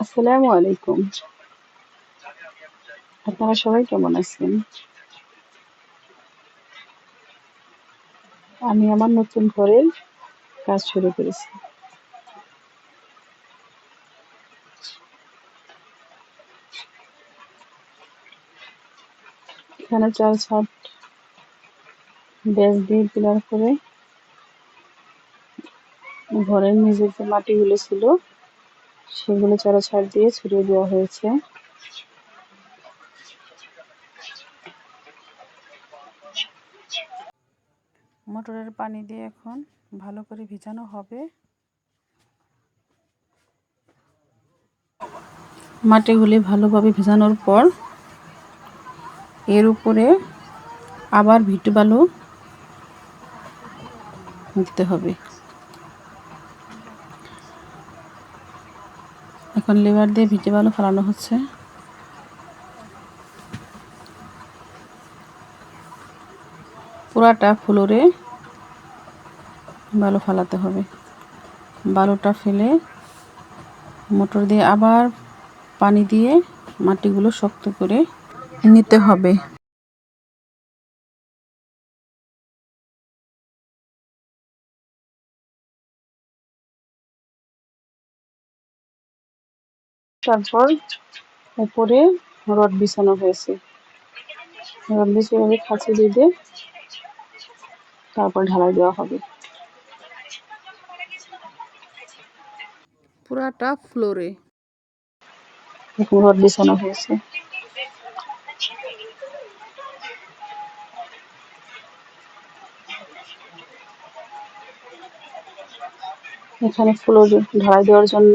আসসালামু আলাইকুম। আপনারা সবাই কেমন আছেন? আমি আমার নতুন ঘরের কাজ শুরু করেছি। এখানে চার ছাদ ব্যাস দিয়ে পিলার করে ঘরের নিচের যে মাটিগুলো ছিল সেগুলো চারা ছাদ দিয়ে ছড়িয়ে দেওয়া হয়েছে। মোটরের পানি দিয়ে এখন ভালো করে ভিজানো হবে। মাটিগুলি ভালোভাবে ভেজানোর পর এর উপরে আবার ভিটু বালু দিতে হবে। এখন লিভার দিয়ে ভিটে বালু ফেলানো হচ্ছে। পুরাটা ফ্লোরে বালু ফালাতে হবে। বালুটা ফেলে মোটর দিয়ে আবার পানি দিয়ে মাটিগুলো শক্ত করে নিতে হবে। তারপর উপরে রড বিছানো হয়েছে। রড বিছিয়ে খাঁচি দিয়ে তারপর ঢালাই দেওয়া হবে। পুরাটা ফ্লোরে। রড বিছানো হয়েছে। এখানে ফ্লোর ঢালাই দেওয়ার জন্য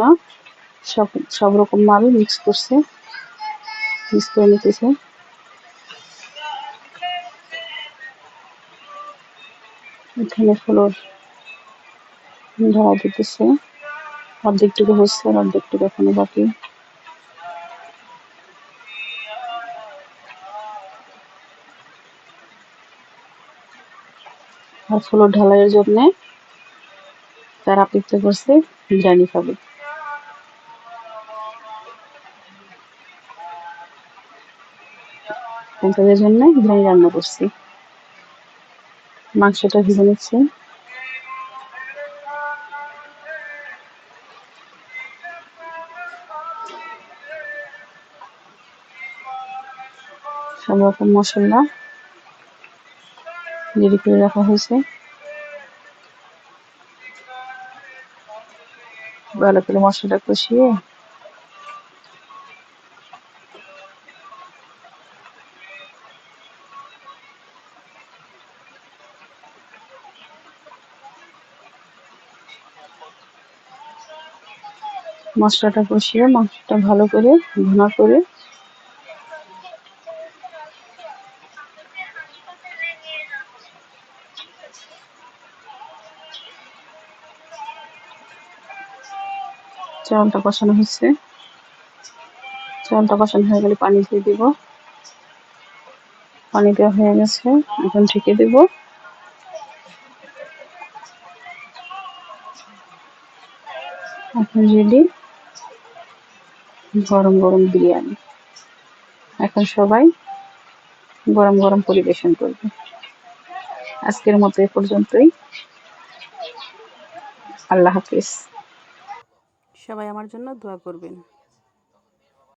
সব সব রকম মাল মিক্স করছে। মিক্স করে নিতেছে। এখানে ফ্লোর ঢালাই দিতেছে। অর্ধেকটুকু হচ্ছে আর অর্ধেকটুকু এখনও বাকি। আর ফ্লোর ঢালাইয়ের জন্যে তারা অপেক্ষা করছে বিরিয়ানি খাবে তাদের জন্য বিরিয়ানি রান্না করছি। মাংসটা ভেজে নিচ্ছি। সব রকম মশলা রেডি করে রাখা হয়েছে। ভালো করে মশলাটা কষিয়ে মশলাটা কষিয়ে মাংসটা ভালো করে ভুনা করে চালটা কষানো হচ্ছে। চালটা কষানো হয়ে গেলে পানি দিয়ে দিব। পানি দেওয়া হয়ে গেছে, এখন ঢেকে দেব। এখন রেডি গরম গরম বিরিয়ানি। এখন সবাই গরম গরম পরিবেশন করবে। আজকের মতো এ পর্যন্তই। আল্লাহ হাফিজ। সবাই আমার জন্য দোয়া করবেন।